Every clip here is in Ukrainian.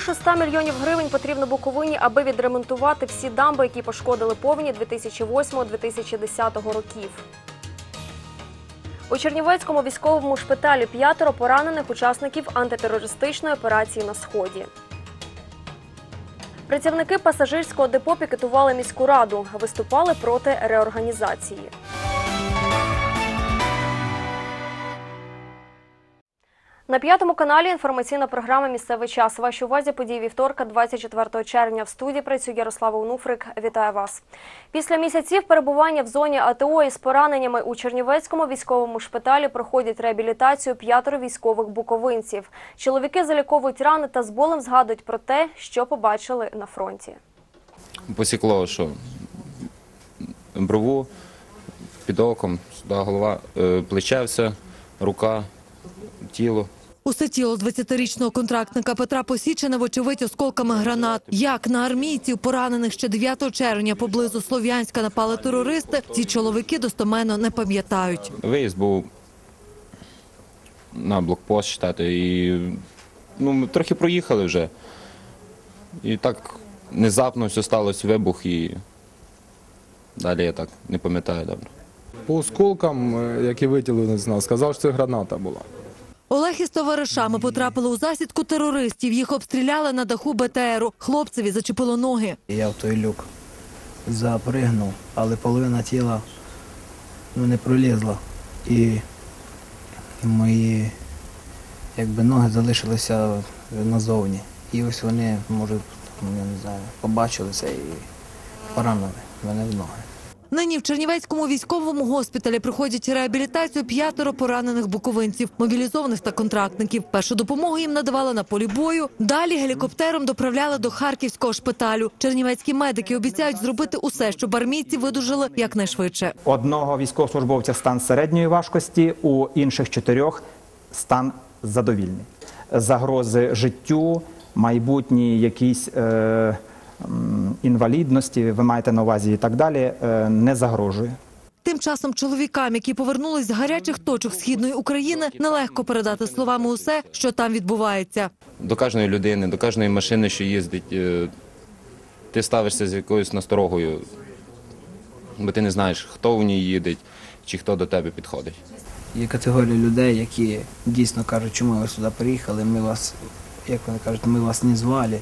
Більше 100 мільйонів гривень потрібно Буковині, аби відремонтувати всі дамби, які пошкодили повені 2008-2010 років. У Чернівецькому військовому шпиталі п'ятеро поранених учасників антитерористичної операції на сході. Працівники пасажирського депо пікетували міську раду, виступали проти реорганізації. На п'ятому каналі інформаційна програма Місцевий час. Вашій увазі події вівторка, 24 червня. В студії працює Ярослава Унуфрик. Вітаю вас. Після місяців перебування в зоні АТО із пораненнями у Чернівецькому військовому шпиталі проходять реабілітацію п'ятеро військових буковинців. Чоловіки заліковують рани та з болем згадують про те, що побачили на фронті. Посікло, що брову, під оком, сюди голова, е, плече все, рука, тіло. Усе тіло 20-річного контрактника Петра посічене, вочевидь, осколками гранат. Як на армійців, поранених ще 9 червня поблизу Слов'янська напали терористи, ці чоловіки достоменно не пам'ятають. Виїзд був на блокпост читати і ну, ми трохи проїхали вже. І так внезапно все сталося вибух і далі я так не пам'ятаю давно. По осколкам, е, які витягли, не знав, сказав, що це граната була. Олег із товаришами потрапили у засідку терористів. Їх обстріляли на даху БТРу. Хлопцеві зачепило ноги. Я в той люк запригнув, але половина тіла ну, не пролізла. І мої якби, ноги залишилися назовні. І ось вони, може, я не знаю, побачили це і поранили мене в ноги. Нині в Чернівецькому військовому госпіталі проходять реабілітацію п'ятеро поранених буковинців, мобілізованих та контрактників. Першу допомогу їм надавали на полі бою. Далі гелікоптером доправляли до харківського шпиталю. Чернівецькі медики обіцяють зробити усе, щоб армійці видужили якнайшвидше. Одного військовослужбовця стан середньої важкості, у інших чотирьох стан задовільний. Загрози життю, майбутній якісь е, інвалідності, ви маєте на увазі і так далі, е, не загрожує. Тим часом чоловікам, які повернулись з гарячих точок східної України, нелегко передати словами усе, що там відбувається. До кожної людини, до кожної машини, що їздить, е, ти ставишся з якоюсь насторогою, бо ти не знаєш, хто в ній їде, чи хто до тебе підходить. Є категорія людей, які дійсно кажуть, чому ви сюди приїхали, ми вас, як вони кажуть, ми вас не звали.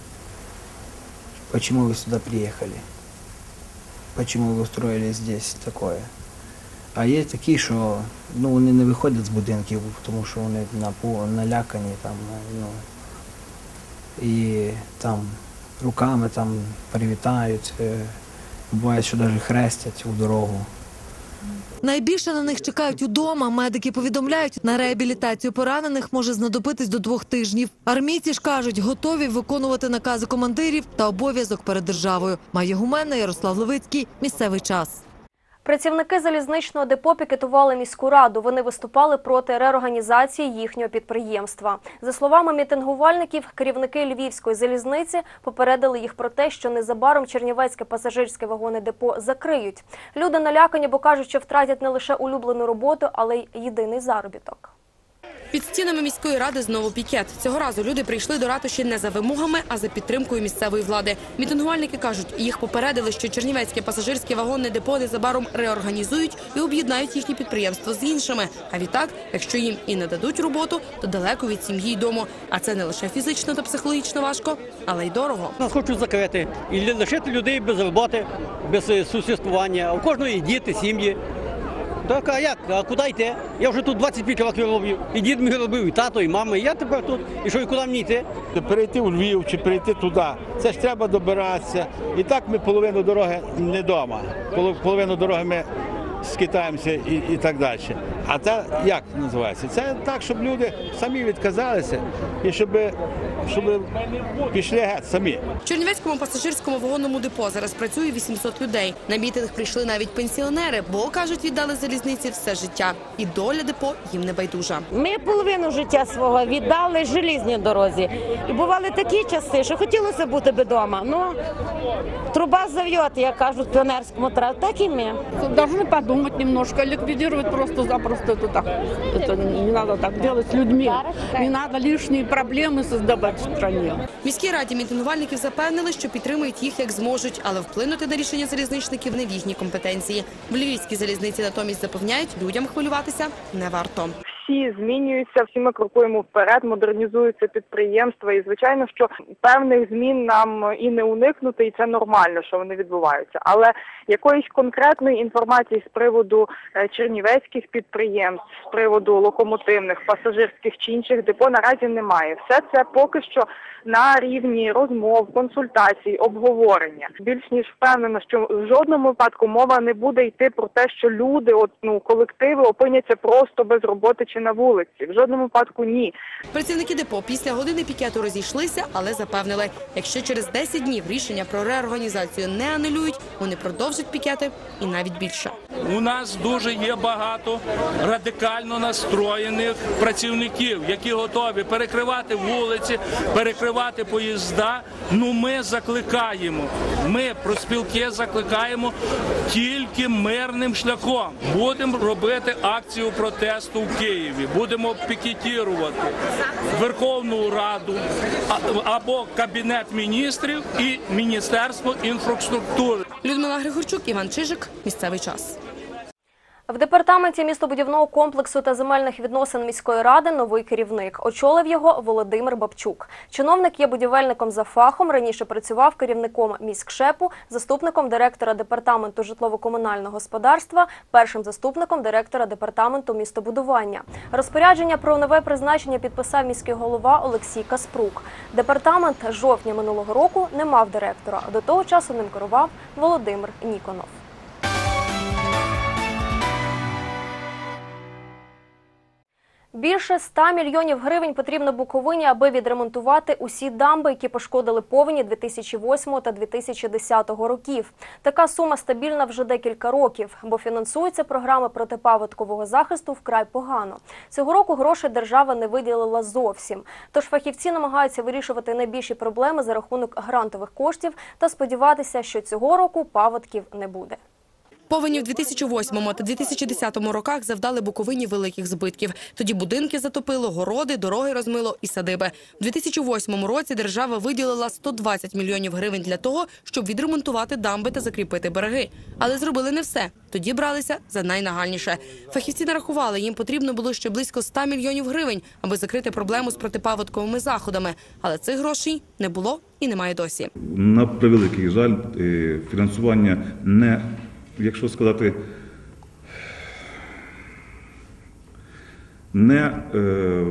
Почему вы сюда приехали? Почему вы устроили здесь такое? А є такі, що ну, вони не виходять з будинків, тому що вони налякані там, ну, і там руками там привітають, е, буває, що навіть хрестять у дорогу. Найбільше на них чекають удома. Медики повідомляють, на реабілітацію поранених може знадобитись до двох тижнів. Армійці ж кажуть, готові виконувати накази командирів та обов'язок перед державою. Має гумена Ярослав Левицький. Місцевий час. Працівники залізничного депо пікетували міську раду. Вони виступали проти реорганізації їхнього підприємства. За словами мітингувальників, керівники львівської залізниці попередили їх про те, що незабаром Чернівецьке пасажирське вагони депо закриють. Люди налякані, бо кажуть, що втратять не лише улюблену роботу, але й єдиний заробіток. Під стінами міської ради знову пікет. Цього разу люди прийшли до ратуші не за вимогами, а за підтримкою місцевої влади. Мітингувальники кажуть, їх попередили, що Чернівецьке пасажирське вагонне депо незабаром реорганізують і об'єднають їхні підприємства з іншими. А відтак, якщо їм і не дадуть роботу, то далеко від сім'ї й дому. А це не лише фізично та психологічно важко, але й дорого. Нас хочуть закрити і ли- лишити людей без роботи, без е, существування. А У кожного є діти, сім'ї. Так, а як? А куди йти? Я вже тут 25 років робив. І дід мій робив, і тато, і мама, і я тепер тут. І що, і куди мені йти? перейти у Львів чи перейти туди. Це ж треба добиратися. І так ми половину дороги не вдома. Половину дороги ми скитаємося і, і так далі. А це як називається? Це так, щоб люди самі відказалися і щоб, щоб пішли геть самі. В Чернівецькому пасажирському вагонному депо зараз працює 800 людей. На мітинг прийшли навіть пенсіонери, бо кажуть, віддали залізниці все життя. І доля депо їм не байдужа. Ми половину життя свого віддали желізній дорозі. І бували такі часи, що хотілося бути би вдома. Ну, труба зав'єт, як кажуть в піонерському траві, так і ми. Должны подумать немножко, ликвидировать просто-запросто пожалуйста, это так, это не надо так делать с людьми. Не надо лишние проблемы создавать в стране. В міській раді мітингувальників запевнили, що підтримують їх як зможуть, але вплинути на рішення залізничників не в їхній компетенції. В львівській залізниці натомість запевняють, людям хвилюватися не варто. всі змінюються, всі ми крокуємо вперед, модернізуються підприємства, і звичайно, що певних змін нам і не уникнути, і це нормально, що вони відбуваються. Але якоїсь конкретної інформації з приводу е, чернівецьких підприємств, з приводу локомотивних, пасажирських чи інших депо наразі немає. Все це поки що на рівні розмов, консультацій, обговорення. Більш ніж впевнена, що в жодному випадку мова не буде йти про те, що люди, от ну колективи опиняться просто без роботи чи на вулиці. В жодному випадку ні. Працівники депо після години пікету розійшлися, але запевнили, якщо через 10 днів рішення про реорганізацію не анулюють, вони продовжать пікети і навіть більше. У нас дуже є багато радикально настроєних працівників, які готові перекривати вулиці, перекривати поїзда. Ну ми закликаємо. Ми проспілки закликаємо тільки мирним шляхом. Будемо робити акцію протесту в Києві. Будемо пікетірувати Верховну Раду або Кабінет міністрів і Міністерство інфраструктури. Людмила Григорчук, Іван Чижик. Місцевий час. В департаменті містобудівного комплексу та земельних відносин міської ради новий керівник. Очолив його Володимир Бабчук. Чиновник є будівельником за фахом. Раніше працював керівником міськшепу, заступником директора департаменту житлово-комунального господарства, першим заступником директора департаменту містобудування. Розпорядження про нове призначення підписав міський голова Олексій Каспрук. Департамент жовтня минулого року не мав директора. До того часу ним керував Володимир Ніконов. Більше 100 мільйонів гривень потрібно Буковині, аби відремонтувати усі дамби, які пошкодили повені 2008 та 2010 років. Така сума стабільна вже декілька років, бо фінансується програма протипаводкового захисту вкрай погано. Цього року грошей держава не виділила зовсім. Тож фахівці намагаються вирішувати найбільші проблеми за рахунок грантових коштів та сподіватися, що цього року паводків не буде. Повені в 2008 та 2010 роках завдали Буковині великих збитків. Тоді будинки затопило, городи, дороги розмило і садиби. У 2008 році держава виділила 120 мільйонів гривень для того, щоб відремонтувати дамби та закріпити береги. Але зробили не все. Тоді бралися за найнагальніше. Фахівці нарахували, їм потрібно було ще близько 100 мільйонів гривень, аби закрити проблему з протипаводковими заходами. Але цих грошей не було і немає досі. На превеликий жаль, е, фінансування не, якщо сказати, не е,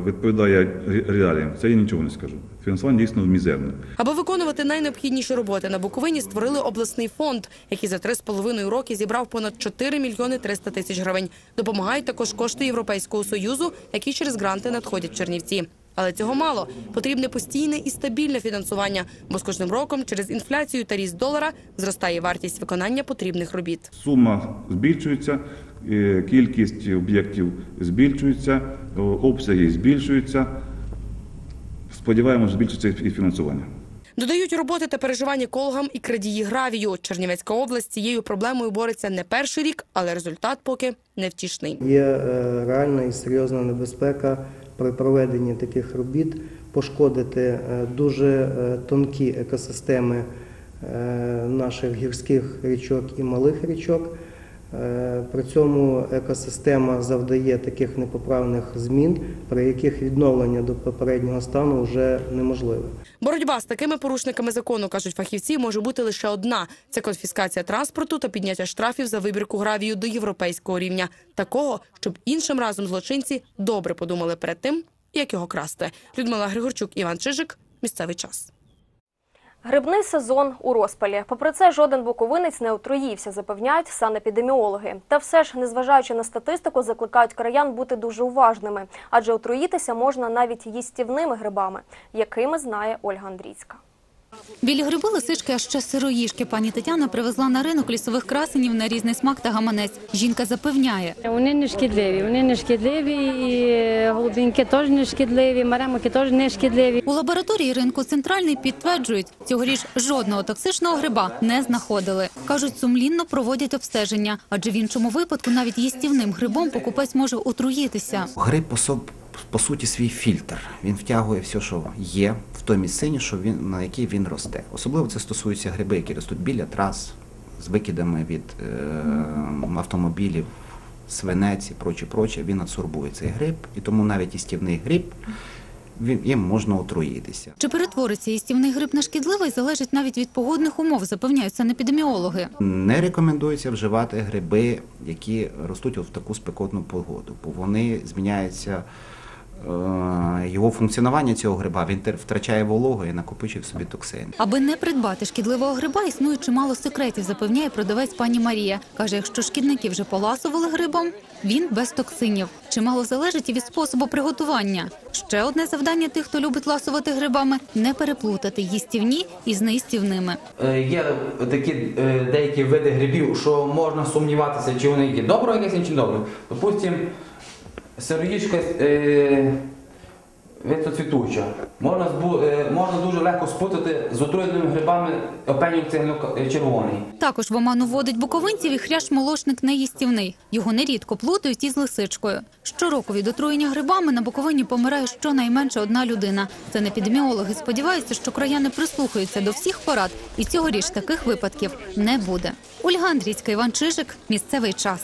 відповідає ре- реаліям. Це я нічого не скажу. Фінансування дійсно мізерне. Аби виконувати найнеобхідніші роботи на Буковині, створили обласний фонд, який за три з половиною роки зібрав понад 4 мільйони 300 тисяч гривень. Допомагають також кошти Європейського союзу, які через гранти надходять в Чернівці. Але цього мало. Потрібне постійне і стабільне фінансування, бо з кожним роком через інфляцію та ріст долара зростає вартість виконання потрібних робіт. Сума збільшується, е, кількість об'єктів збільшується, о, обсяги збільшуються. Сподіваємося, збільшиться і фінансування. Додають роботи та переживання екологам і крадії гравію. Чернівецька область цією проблемою бореться не перший рік, але результат поки невтішний. Є е, реальна і серйозна небезпека при проведенні таких робіт пошкодити е, дуже е, тонкі екосистеми е, наших гірських річок і малих річок. Е, При цьому екосистема завдає таких непоправних змін, при яких відновлення до попереднього стану вже неможливе. Боротьба з такими порушниками закону, кажуть фахівці, може бути лише одна: це конфіскація транспорту та підняття штрафів за вибірку гравію до європейського рівня, такого, щоб іншим разом злочинці добре подумали перед тим, як його красти. Людмила Григорчук, Іван Чижик. Місцевий час. Грибний сезон у розпалі. Попри це, жоден буковинець не отруївся, запевняють санепідеміологи. Та все ж, незважаючи на статистику, закликають краян бути дуже уважними, адже отруїтися можна навіть їстівними грибами, якими знає Ольга Андрійська. Білі гриби, лисички, а ще сироїшки. Пані Тетяна привезла на ринок лісових красенів на різний смак та гаманець. Жінка запевняє. Вони не шкідливі, вони не шкідливі, і голубінки теж не шкідливі, маремоки теж не шкідливі. У лабораторії ринку центральний підтверджують, цьогоріч жодного токсичного гриба не знаходили. Кажуть, сумлінно проводять обстеження, адже в іншому випадку навіть їстівним грибом покупець може отруїтися. Гриб по, соб- по суті свій фільтр. Він втягує все, що є в той місцині, що він, на якій він росте. Особливо це стосується гриби, які ростуть біля трас, з викидами від е, автомобілів, свинець і проче, проче. Він адсорбує цей гриб, і тому навіть істівний гриб він, їм можна отруїтися. Чи перетвориться їстівний гриб на шкідливий, залежить навіть від погодних умов, запевняють санепідеміологи. Не рекомендується вживати гриби, які ростуть в таку спекотну погоду, бо вони зміняються. Е, Його функціонування цього гриба він тер- втрачає вологу і накопичує в собі токсини. Аби не придбати шкідливого гриба, існує чимало секретів, запевняє продавець пані Марія. Каже, якщо шкідники вже поласували грибом, він без токсинів. Чимало залежить і від способу приготування. Ще одне завдання тих, хто любить ласувати грибами не переплутати їстівні із неїстівними. Е, Є такі е, деякі види грибів, що можна сумніватися, чи вони є добро якесь чи не добре. Допустим, сироїжка е, висоцвітуча. Можна, збу- е, можна дуже легко спутати з отруєними грибами опенюк червоний. Також в оману вводить буковинців і хрящ молочник неїстівний. Його нерідко плутають із лисичкою. Щороку від отруєння грибами на Буковині помирає щонайменше одна людина. Це епідеміологи сподіваються, що краяни прислухаються до всіх порад, і цьогоріч таких випадків не буде. Ольга Андрійська, Іван Чижик. Місцевий час.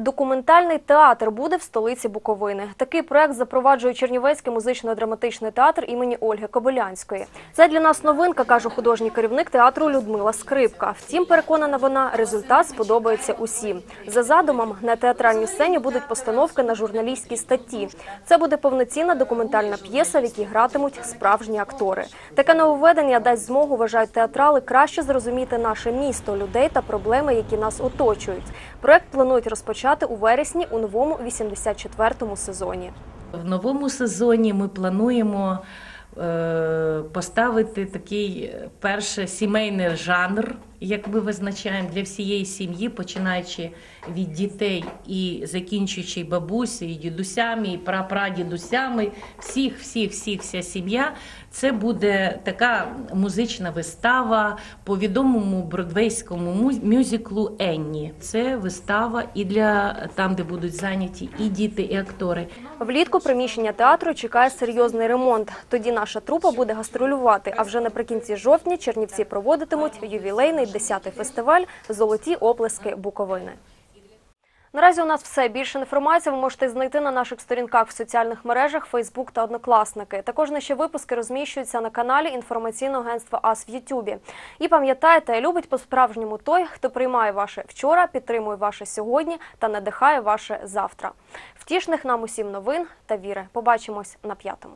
Документальний театр буде в столиці Буковини. Такий проект запроваджує Чернівецький музично-драматичний театр імені Ольги Кобилянської. Це для нас новинка, каже художній керівник театру Людмила Скрипка. Втім, переконана вона, результат сподобається усім. За задумом на театральній сцені будуть постановки на журналістські статті. Це буде повноцінна документальна п'єса, в якій гратимуть справжні актори. Таке нововведення дасть змогу, вважають театрали, краще зрозуміти наше місто, людей та проблеми, які нас оточують. Проект планують розпочати у вересні у новому 84-му сезоні. В новому сезоні ми плануємо е, поставити такий перший сімейний жанр, як ми визначаємо для всієї сім'ї, починаючи від дітей і закінчуючи бабусі, і дідусями, і прапрадідусями, всіх, всіх, всіх, вся сім'я. Це буде така музична вистава по відомому бродвейському мюзиклу Енні. Це вистава і для там, де будуть зайняті і діти, і актори. Влітку приміщення театру чекає серйозний ремонт. Тоді наша трупа буде гастролювати. А вже наприкінці жовтня Чернівці проводитимуть ювілейний 10-й фестиваль Золоті оплески Буковини. Наразі у нас все. Більше інформації ви можете знайти на наших сторінках в соціальних мережах Фейсбук та Однокласники. Також наші випуски розміщуються на каналі інформаційного агентства АС в Ютубі. І пам'ятайте, любить по-справжньому той, хто приймає ваше вчора, підтримує ваше сьогодні та надихає ваше завтра. Втішних нам усім новин та віри. Побачимось на п'ятому.